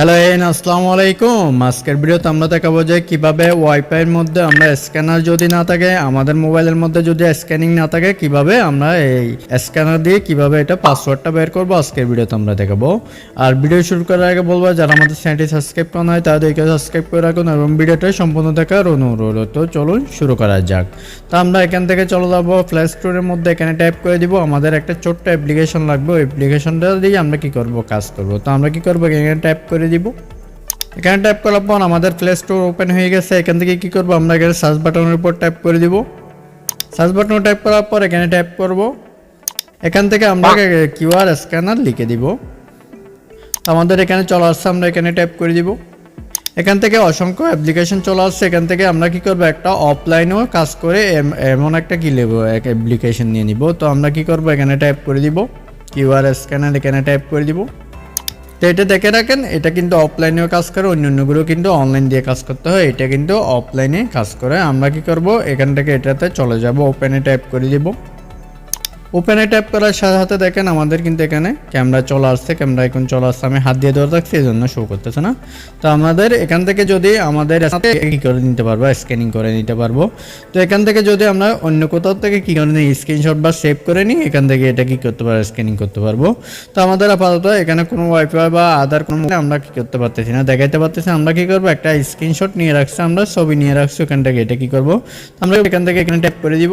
Hello N আসসালামু আলাইকুম আজকের ভিডিওতে আমরা দেখাবো যে কীভাবে ওয়াইফাইয়ের মধ্যে আমরা স্ক্যানার যদি না থাকে, আমাদের মোবাইলের মধ্যে যদি স্ক্যানিং না থাকে, কীভাবে আমরা এই স্ক্যানার দিয়ে কীভাবে এটা পাসওয়ার্ডটা বের করব, আজকের ভিডিওতে আমরা দেখাবো। আর ভিডিও শুরু করার আগে বলব, যারা আমাদের চ্যানেলটি সাবস্ক্রাইব করা হয় তাদেরকে সাবস্ক্রাইব করে রাখুন এবং ভিডিওটা সম্পূর্ণ দেখার অনুরোধ। তো চলুন শুরু করা যাক। তো আমরা এখান থেকে চলে যাব প্লে স্টোরের মধ্যে এখানে টাইপ করে দিব। আমাদের একটা ছোট্ট অ্যাপ্লিকেশন লাগবে, ওই অ্যাপ্লিকেশনটা দিয়ে আমরা কি করব, কাজ করব। তো আমরা কি করব, এখানে টাইপ করে দিব। এখানে টাইপ করার পর আমাদের প্লে স্টোর ওপেন হয়ে গেছে। এখান থেকে কি করব? আমরা এখানে সার্চ বাটনের উপর টাইপ করে দিব। সার্চ বাটন টাইপ করার পর এখানে টাইপ করব। এখান থেকে আমরা কিউআর স্ক্যানার লিখে দিব। আমাদের এখানে চলে আসছে আমরা এখানে টাইপ করে দিব। এখান থেকে অসংখ্য অ্যাপ্লিকেশন চলে আসছে। এখান থেকে আমরা কি করব? একটা অফলাইনেও কাজ করে এমন একটা কি নেব এক অ্যাপ্লিকেশন নিয়ে নিব। তো আমরা কি করব? এখানে টাইপ করে দিব। কিউআর স্ক্যানার এখানে টাইপ করে দিব। তো এটা দেখে রাখেন, এটা কিন্তু অফলাইনেও কাজ করে অন্য অন্যগুলো কিন্তু অনলাইন দিয়ে কাজ করতে হয়, এটা কিন্তু অফলাইনে কাজ করে। আমরা কি করব? এখান থেকে এটাতে চলে যাব ওপেনে টাইপ করে দিব। ওপেনে ট্যাপ করার সাথে সাথে দেখেন আমাদের কিন্তু এখানে ক্যামেরা চলে আসছে ক্যামেরা এখন চলে আসছে। আমি হাত দিয়ে ধরে রাখছি এই জন্য শো করতেছে না। তো আমাদের এখান থেকে যদি আমাদের সাথে কি করে নিতে পারব স্ক্যানিং করে নিতে পারব? তো এখান থেকে যদি আমরা অন্য কোথাও থেকে কী করে নিই স্ক্রিনশট বা সেভ করে নিই, এখান থেকে এটা কি করতে পারব স্ক্যানিং করতে পারব। তো আমাদের আপাতত এখানে কোনো ওয়াইফাই বা আদার কোনো আমরা কি করতে পারতেছি না, দেখাইতে পারতেছি আমরা কি করব, একটা স্ক্রিনশট নিয়ে রাখছি, আমরা ছবি নিয়ে রাখছি, ওখান থেকে এটা কি করব? আমরা এখান থেকে এখানে ট্যাপ করে দিব।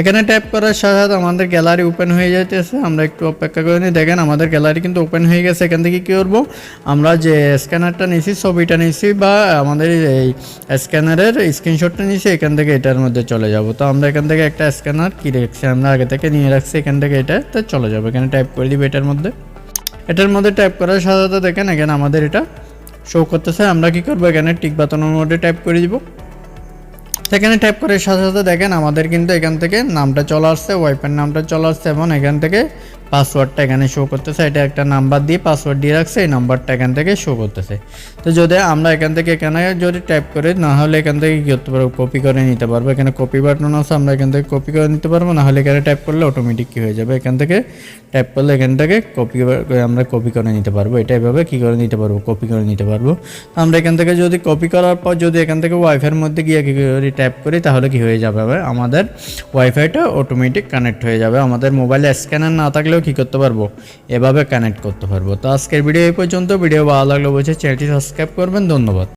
এখানে ট্যাপ করার সাথে সাথে আমাদের গ্যালারি ওপেন হয়ে যাইতেছে। আমরা একটু অপেক্ষা করে নিই। দেখেন, আমাদের গ্যালারি কিন্তু ওপেন হয়ে গেছে। এখান থেকে কী করব? আমরা যে স্ক্যানারটা নিয়েছি ছবিটা নিয়েছি বা আমাদের এই স্ক্যানারের স্ক্রিনশটটা নিয়েছি এখান থেকে এটার মধ্যে চলে যাব। তো আমরা এখান থেকে একটা স্ক্যানার কী রেখেছি? আমরা আগে থেকে নিয়ে রাখছি। এখান থেকে এটাতে চলে যাব। এখানে টাইপ করে দিব এটার মধ্যে। এটার মধ্যে টাইপ করার সাথে সাথে দেখেন, এখানে আমাদের এটা শো করতেছে। আমরা কি করব? এখানে টিক বাতনের মধ্যে টাইপ করে দিব। সেখানে টাইপ করে সাথে সাথে দেখেন আমাদের কিন্তু এখান থেকে নামটা চলে আসছে ওয়াইফের নামটা চলে আসছে এবং এখান থেকে পাসওয়ার্ডটা এখানে শো করতেছে, এটা একটা নাম্বার দিয়ে পাসওয়ার্ড দিয়ে রাখছে, এই নাম্বারটা এখান থেকে শো করতেছে। তো যদি আমরা এখান থেকে এখানে যদি টাইপ করে, না হলে এখান থেকে কী করতে পারব? কপি করে নিতে পারব। এখানে কপি বাটন আছে, আমরা এখান থেকে কপি করে নিতে পারব, না হলে এখানে টাইপ করলে অটোমেটিক কী হয়ে যাবে? এখান থেকে টাইপ করলে এখান থেকে কপি আমরা কপি করে নিতে পারব। এটা এভাবে কী করে নিতে পারব? কপি করে নিতে পারব। আমরা এখান থেকে যদি কপি করার পর যদি এখান থেকে ওয়াইফাইয়ের মধ্যে গিয়ে কী করে ট্যাপ করি, তাহলে কি হয়ে যাবে? আমাদের ওয়াইফাইটা অটোমেটিক কানেক্ট হয়ে যাবে। আমাদের মোবাইলে স্ক্যানার না থাকলেও কি করতে পারব? এভাবে কানেক্ট করতে পারব। তো আজকের ভিডিও এই পর্যন্ত। ভিডিও ভালো লাগলে বলছে চ্যানেলটি সাবস্ক্রাইব করবেন। ধন্যবাদ।